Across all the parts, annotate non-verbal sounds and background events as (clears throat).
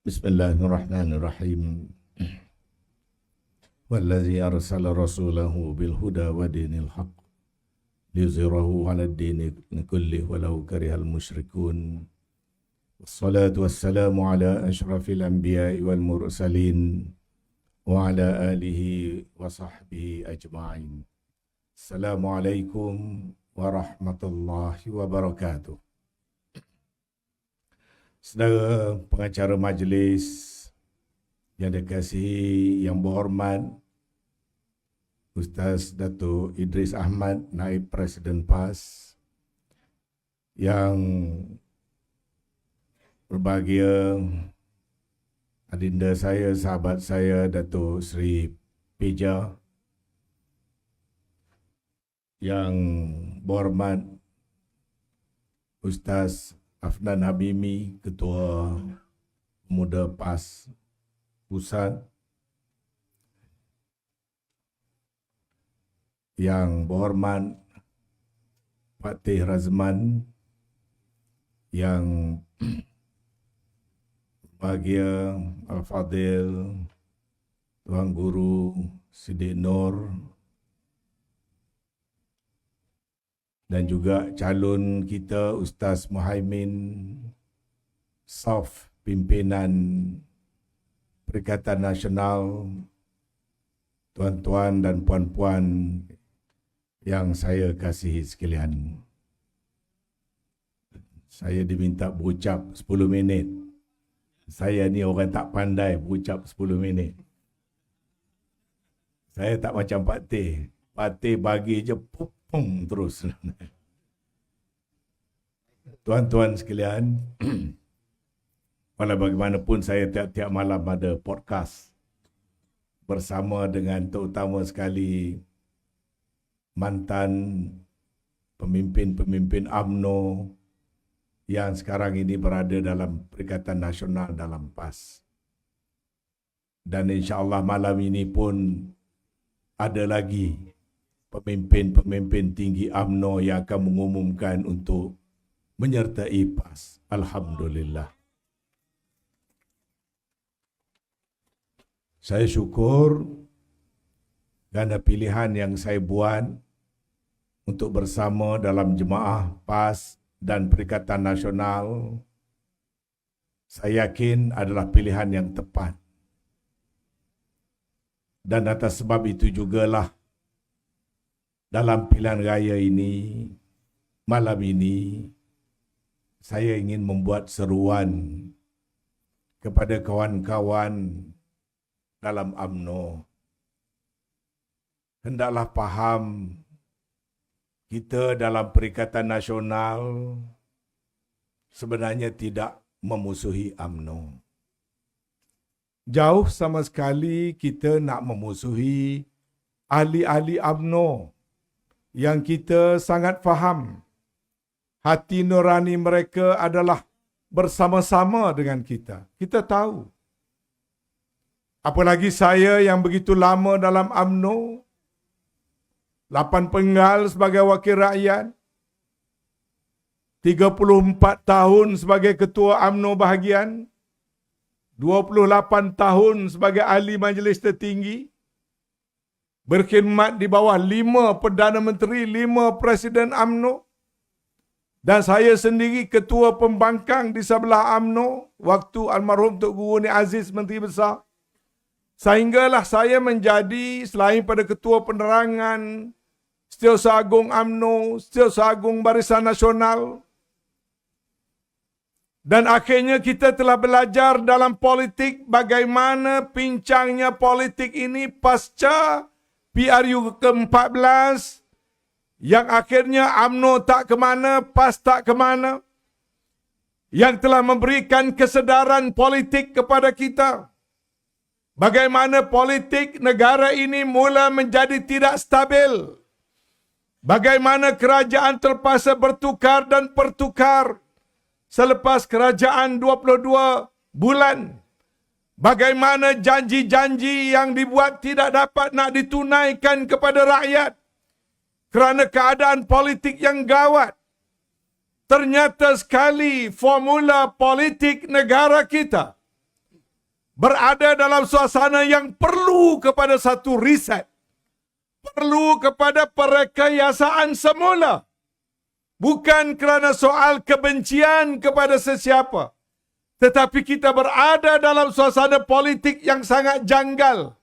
بسم الله الرحمن الرحيم. والذي أرسل رسوله بالهدى ودين الحق ليظهره على الدين كله ولو كره المشركون. والصلاة والسلام على أشرف الأنبياء والمرسلين وعلى آله وصحبه أجمعين. السلام عليكم ورحمة الله وبركاته. Saudara pengacara majlis yang dikasihi, yang berhormat, Ustaz Datuk Idris Ahmad, Naib Presiden PAS, yang berbahagia adinda saya, sahabat saya, Datuk Sri Peja, yang berhormat Ustaz Afnan Habimi, Ketua Muda PAS Pusat, yang berhormat Fatih Razman, yang (clears throat) bahagia Al-Fadil, Tuan Guru Sidik Nur, dan juga calon kita Ustaz Muhaimin Saf pimpinan Perikatan Nasional tuan-tuan dan puan-puan yang saya kasihi sekalian. Saya diminta berucap 10 minit. Saya ni orang tak pandai berucap 10 minit. Saya tak macam Pak Teh. Pak Teh bagi je pup pum terus. Tuan-tuan sekalian, (clears throat) walau bagaimanapun saya tiap-tiap malam ada podcast bersama dengan terutama sekali mantan pemimpin-pemimpin AMNO yang sekarang ini berada dalam Perikatan Nasional dalam PAS. Dan insya Allah malam ini pun ada lagi pemimpin-pemimpin tinggi AMNO yang akan mengumumkan untuk menyertai PAS. Alhamdulillah. Saya syukur kerana pilihan yang saya buat untuk bersama dalam jemaah PAS dan Perikatan Nasional saya yakin adalah pilihan yang tepat. Dan atas sebab itu jugalah dalam pilihan raya ini, malam ini, saya ingin membuat seruan kepada kawan-kawan dalam AMNO. Hendaklah faham kita dalam Perikatan Nasional sebenarnya tidak memusuhi AMNO. Jauh sama sekali kita nak memusuhi ahli-ahli AMNO yang kita sangat faham hati nurani mereka adalah bersama-sama dengan kita. Kita tahu. Apalagi saya yang begitu lama dalam AMNO, 8 penggal sebagai wakil rakyat, 34 tahun sebagai ketua AMNO bahagian, 28 tahun sebagai ahli majlis tertinggi, berkhidmat di bawah lima Perdana Menteri, lima Presiden AMNO. Dan saya sendiri ketua pembangkang di sebelah AMNO waktu almarhum Tok Guru Ni Aziz Menteri Besar. Sehinggalah saya menjadi selain pada ketua penerangan, Setiausaha Agung AMNO, Setiausaha Agung Barisan Nasional. Dan akhirnya kita telah belajar dalam politik bagaimana pincangnya politik ini pasca PRU ke-14 yang akhirnya AMNO tak ke mana, PAS tak ke mana yang telah memberikan kesedaran politik kepada kita. Bagaimana politik negara ini mula menjadi tidak stabil. Bagaimana kerajaan terpaksa bertukar dan pertukar selepas kerajaan 22 bulan Bagaimana janji-janji yang dibuat tidak dapat nak ditunaikan kepada rakyat kerana keadaan politik yang gawat. Ternyata sekali formula politik negara kita berada dalam suasana yang perlu kepada satu riset. Perlu kepada perekayasaan semula. Bukan kerana soal kebencian kepada sesiapa. Tetapi kita berada dalam suasana politik yang sangat janggal.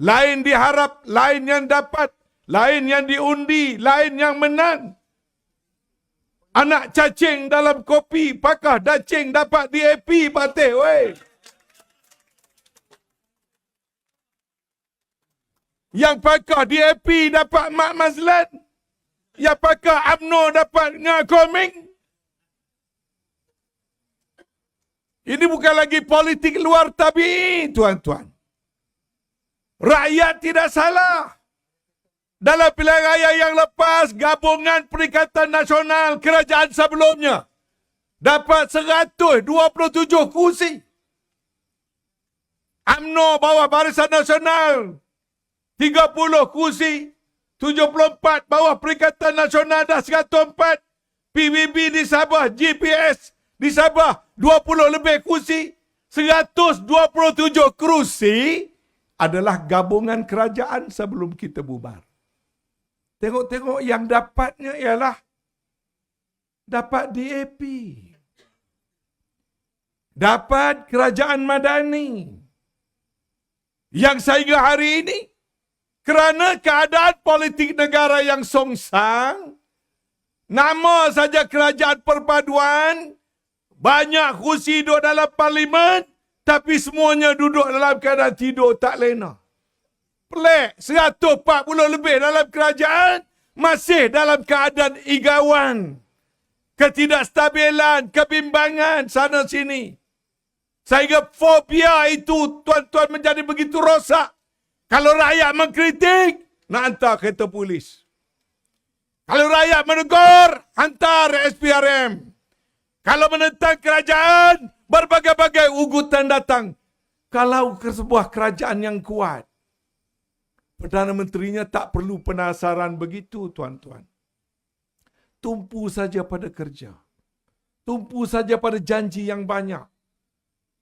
Lain diharap, lain yang dapat, lain yang diundi, lain yang menang. Anak cacing dalam kopi, pakah dacing dapat DAP patih, weh. Yang pakar DAP dapat Mak Mazlan. Yang pakar UMNO dapat Nga Koming. Ini bukan lagi politik luar tabi, tuan-tuan. Rakyat tidak salah. Dalam pilihan raya yang lepas, gabungan Perikatan Nasional kerajaan sebelumnya dapat 127 kursi. UMNO bawah Barisan Nasional 30 kursi, 74 bawah Perikatan Nasional dah 104, PBB di Sabah, GPS di Sabah 20 lebih kursi, 127 kursi adalah gabungan kerajaan sebelum kita bubar. Tengok-tengok yang dapatnya ialah dapat DAP. Dapat kerajaan madani. Yang sehingga hari ini kerana keadaan politik negara yang songsang, nama saja kerajaan perpaduan, banyak kursi duduk dalam parlimen, tapi semuanya duduk dalam keadaan tidur tak lena. Pelik, 140 lebih dalam kerajaan, masih dalam keadaan igawan. Ketidakstabilan, kebimbangan sana sini. Sehingga fobia itu tuan-tuan menjadi begitu rosak. Kalau rakyat mengkritik, nak hantar kereta polis. Kalau rakyat menegur, hantar SPRM. Kalau menentang kerajaan, berbagai-bagai ugutan datang. Kalau ke sebuah kerajaan yang kuat, Perdana Menterinya tak perlu penasaran begitu, tuan-tuan. Tumpu saja pada kerja. Tumpu saja pada janji yang banyak.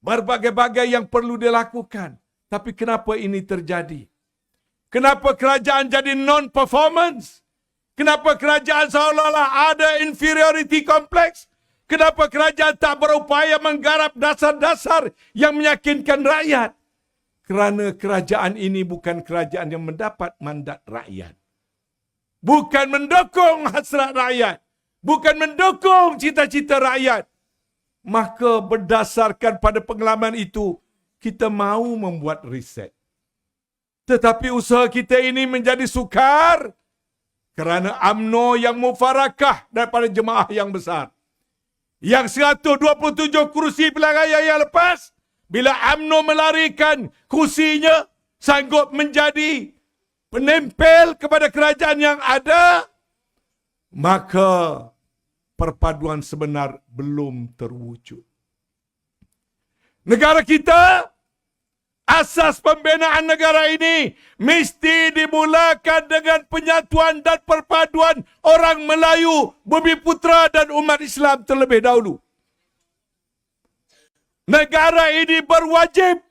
Berbagai-bagai yang perlu dilakukan. Tapi kenapa ini terjadi? Kenapa kerajaan jadi non-performance? Kenapa kerajaan seolah-olah ada inferiority complex? Kenapa kerajaan tak berupaya menggarap dasar-dasar yang meyakinkan rakyat? Kerana kerajaan ini bukan kerajaan yang mendapat mandat rakyat. Bukan mendukung hasrat rakyat. Bukan mendukung cita-cita rakyat. Maka berdasarkan pada pengalaman itu, kita mahu membuat riset. Tetapi usaha kita ini menjadi sukar kerana AMNO yang mufarakah daripada jemaah yang besar. Yang 127 kursi pilihan raya yang lepas, bila AMNO melarikan kursinya, sanggup menjadi penempel kepada kerajaan yang ada, maka perpaduan sebenar belum terwujud. Negara kita, asas pembinaan negara ini mesti dimulakan dengan penyatuan dan perpaduan orang Melayu, bumi putra dan umat Islam terlebih dahulu. Negara ini berwajib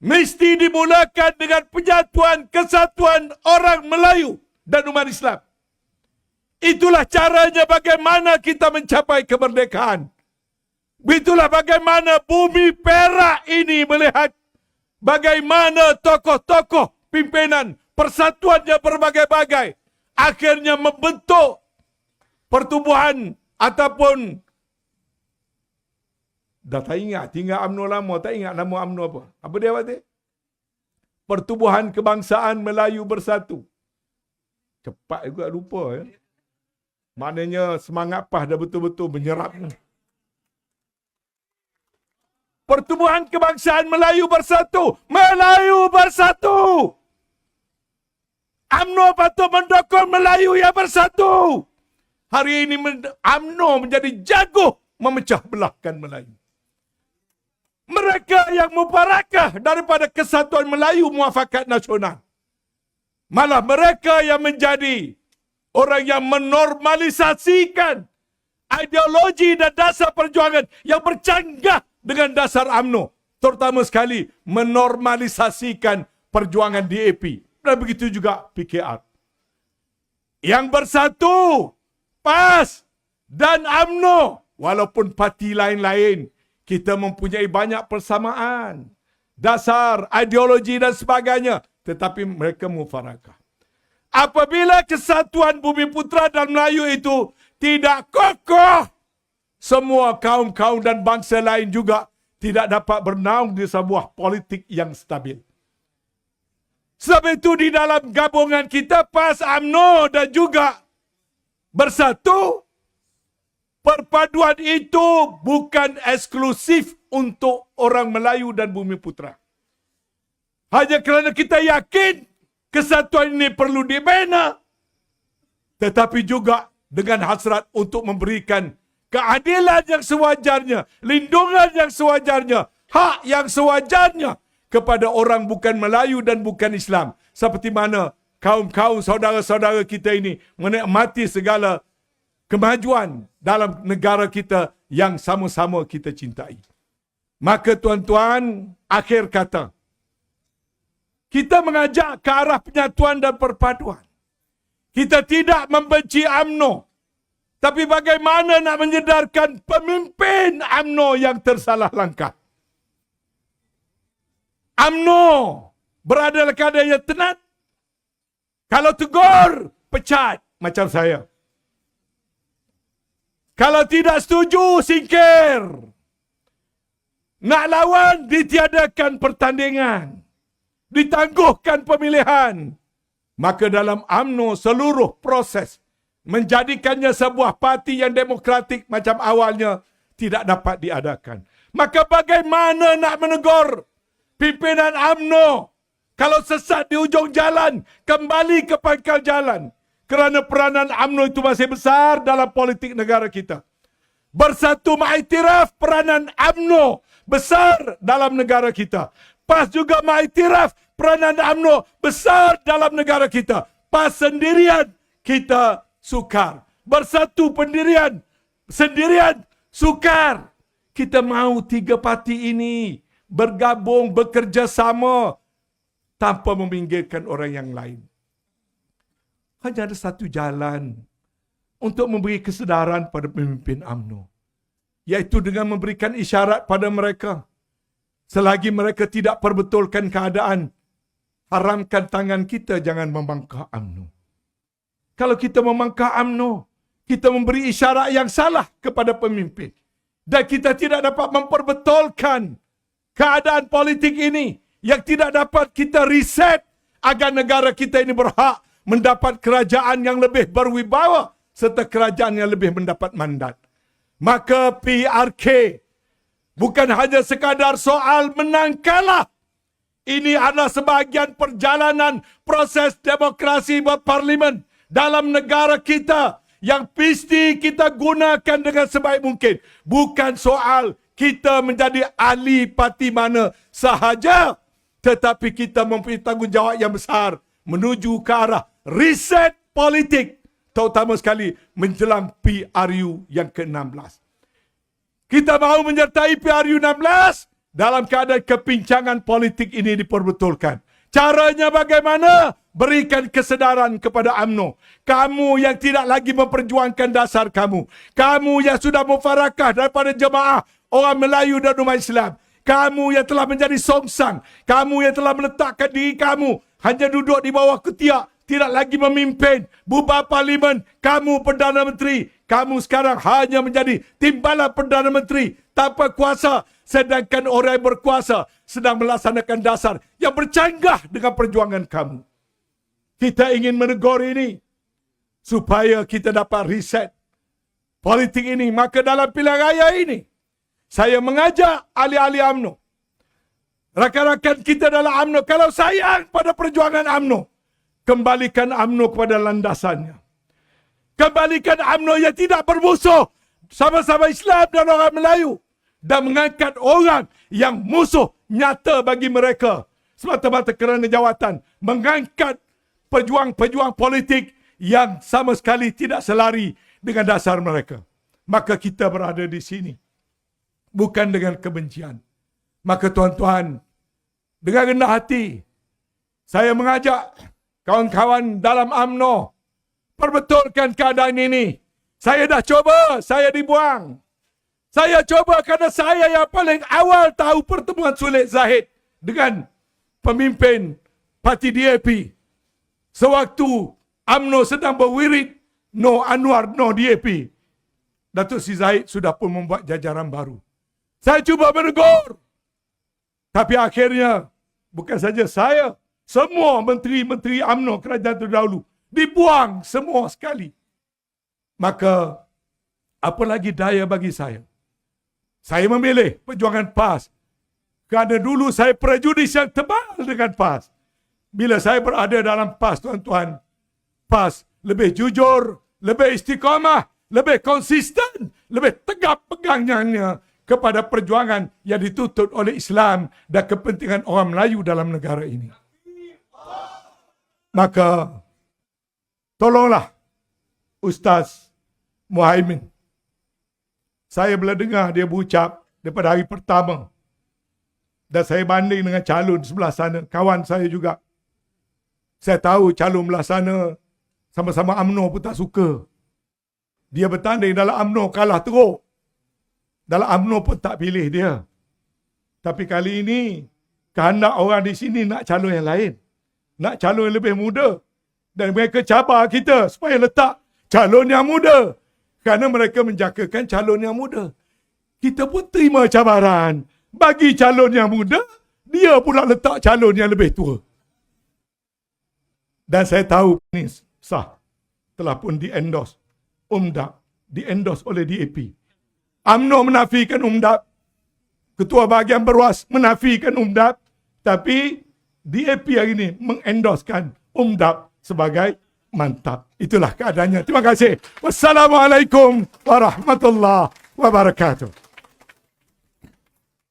mesti dimulakan dengan penyatuan kesatuan orang Melayu dan umat Islam. Itulah caranya bagaimana kita mencapai kemerdekaan. Itulah bagaimana bumi perak ini melihat bagaimana tokoh-tokoh pimpinan persatuannya berbagai-bagai akhirnya membentuk pertubuhan ataupun dah tak ingat tinggal UMNO lama tak ingat nama UMNO apa. Apa dia kata pertubuhan kebangsaan Melayu bersatu. Cepat juga lupa ya. Maknanya semangat pas dah betul-betul menyerap Pertubuhan kebangsaan Melayu bersatu. Melayu bersatu. AMNO patut mendukung Melayu yang bersatu. Hari ini AMNO menjadi jago memecah belahkan Melayu. Mereka yang mubarakah daripada kesatuan Melayu muafakat nasional. Malah mereka yang menjadi orang yang menormalisasikan ideologi dan dasar perjuangan yang bercanggah dengan dasar AMNO. terutama sekali menormalisasikan perjuangan DAP dan begitu juga PKR. Yang bersatu, PAS dan AMNO walaupun parti lain-lain kita mempunyai banyak persamaan dasar, ideologi dan sebagainya tetapi mereka mufarakah. Apabila kesatuan Bumi Putra dan Melayu itu tidak kokoh, semua kaum-kaum dan bangsa lain juga tidak dapat bernaung di sebuah politik yang stabil. Sebab itu di dalam gabungan kita PAS AMNO dan juga bersatu, perpaduan itu bukan eksklusif untuk orang Melayu dan Bumi Putra. Hanya kerana kita yakin kesatuan ini perlu dibina. Tetapi juga dengan hasrat untuk memberikan keadilan yang sewajarnya, lindungan yang sewajarnya, hak yang sewajarnya kepada orang bukan Melayu dan bukan Islam. Seperti mana kaum-kaum saudara-saudara kita ini menikmati segala kemajuan dalam negara kita yang sama-sama kita cintai. Maka tuan-tuan, akhir kata, kita mengajak ke arah penyatuan dan perpaduan. Kita tidak membenci AMNO. Tapi bagaimana nak menyedarkan pemimpin AMNO yang tersalah langkah? AMNO berada dalam keadaan yang tenat. Kalau tegur, pecat macam saya. Kalau tidak setuju, singkir. Nak lawan, ditiadakan pertandingan ditangguhkan pemilihan. Maka dalam AMNO seluruh proses menjadikannya sebuah parti yang demokratik macam awalnya tidak dapat diadakan. Maka bagaimana nak menegur pimpinan AMNO kalau sesat di ujung jalan kembali ke pangkal jalan kerana peranan AMNO itu masih besar dalam politik negara kita. Bersatu mengiktiraf peranan AMNO besar dalam negara kita. PAS juga mengiktiraf peranan UMNO besar dalam negara kita. PAS sendirian kita sukar. Bersatu pendirian sendirian sukar. Kita mahu tiga parti ini bergabung, bekerja sama tanpa meminggirkan orang yang lain. Hanya ada satu jalan untuk memberi kesedaran pada pemimpin UMNO. Iaitu dengan memberikan isyarat pada mereka Selagi mereka tidak perbetulkan keadaan, haramkan tangan kita jangan membangkah UMNO. Kalau kita membangkah UMNO, kita memberi isyarat yang salah kepada pemimpin. Dan kita tidak dapat memperbetulkan keadaan politik ini yang tidak dapat kita reset agar negara kita ini berhak mendapat kerajaan yang lebih berwibawa serta kerajaan yang lebih mendapat mandat. Maka PRK bukan hanya sekadar soal menang kalah. Ini adalah sebahagian perjalanan proses demokrasi berparlimen dalam negara kita yang mesti kita gunakan dengan sebaik mungkin. Bukan soal kita menjadi ahli parti mana sahaja. Tetapi kita mempunyai tanggungjawab yang besar menuju ke arah reset politik. Terutama sekali menjelang PRU yang ke-16. Kita mahu menyertai PRU 16 dalam keadaan kepincangan politik ini diperbetulkan. Caranya bagaimana? Berikan kesedaran kepada AMNO. Kamu yang tidak lagi memperjuangkan dasar kamu. Kamu yang sudah mufarakah daripada jemaah orang Melayu dan umat Islam. Kamu yang telah menjadi songsang. Kamu yang telah meletakkan diri kamu hanya duduk di bawah ketiak. Tidak lagi memimpin. Bubar parlimen. Kamu Perdana Menteri kamu sekarang hanya menjadi timbalan Perdana Menteri tanpa kuasa sedangkan orang yang berkuasa sedang melaksanakan dasar yang bercanggah dengan perjuangan kamu. Kita ingin menegur ini supaya kita dapat reset politik ini. Maka dalam pilihan raya ini, saya mengajak ahli-ahli UMNO, rakan-rakan kita dalam UMNO, kalau sayang pada perjuangan UMNO, kembalikan UMNO kepada landasannya kembalikan UMNO yang tidak bermusuh. Sama-sama Islam dan orang Melayu. Dan mengangkat orang yang musuh nyata bagi mereka. Semata-mata kerana jawatan. Mengangkat pejuang-pejuang politik yang sama sekali tidak selari dengan dasar mereka. Maka kita berada di sini. Bukan dengan kebencian. Maka tuan-tuan, dengan rendah hati, saya mengajak kawan-kawan dalam AMNO perbetulkan keadaan ini. Saya dah cuba, saya dibuang. Saya cuba kerana saya yang paling awal tahu pertemuan Sulit Zahid dengan pemimpin parti DAP. Sewaktu AMNO sedang berwirid No Anwar No DAP. Datuk Si Zahid sudah pun membuat jajaran baru. Saya cuba menegur. Tapi akhirnya bukan saja saya, semua menteri-menteri AMNO kerajaan terdahulu dibuang semua sekali. Maka apa lagi daya bagi saya? Saya memilih perjuangan PAS. Kerana dulu saya prejudis yang tebal dengan PAS. Bila saya berada dalam PAS, tuan-tuan, PAS lebih jujur, lebih istiqamah, lebih konsisten, lebih tegap pegangnya kepada perjuangan yang dituntut oleh Islam dan kepentingan orang Melayu dalam negara ini. Maka, tolonglah Ustaz Muhaimin. Saya bila dengar dia berucap daripada hari pertama dan saya banding dengan calon sebelah sana, kawan saya juga. Saya tahu calon belah sana sama-sama UMNO pun tak suka. Dia bertanding dalam UMNO kalah teruk. Dalam UMNO pun tak pilih dia. Tapi kali ini, kehendak orang di sini nak calon yang lain. Nak calon yang lebih muda. Dan mereka cabar kita supaya letak calon yang muda. Kerana mereka menjagakan calon yang muda. Kita pun terima cabaran. Bagi calon yang muda, dia pula letak calon yang lebih tua. Dan saya tahu ini sah. Telah pun di-endorse. UMDAP. Oleh DAP. UMNO menafikan UMDAP. Ketua bahagian berwas menafikan UMDAP. Tapi DAP hari ini mengendoskan UMDAP sebagai mantap. Itulah keadaannya. Terima kasih. Wassalamualaikum warahmatullahi wabarakatuh.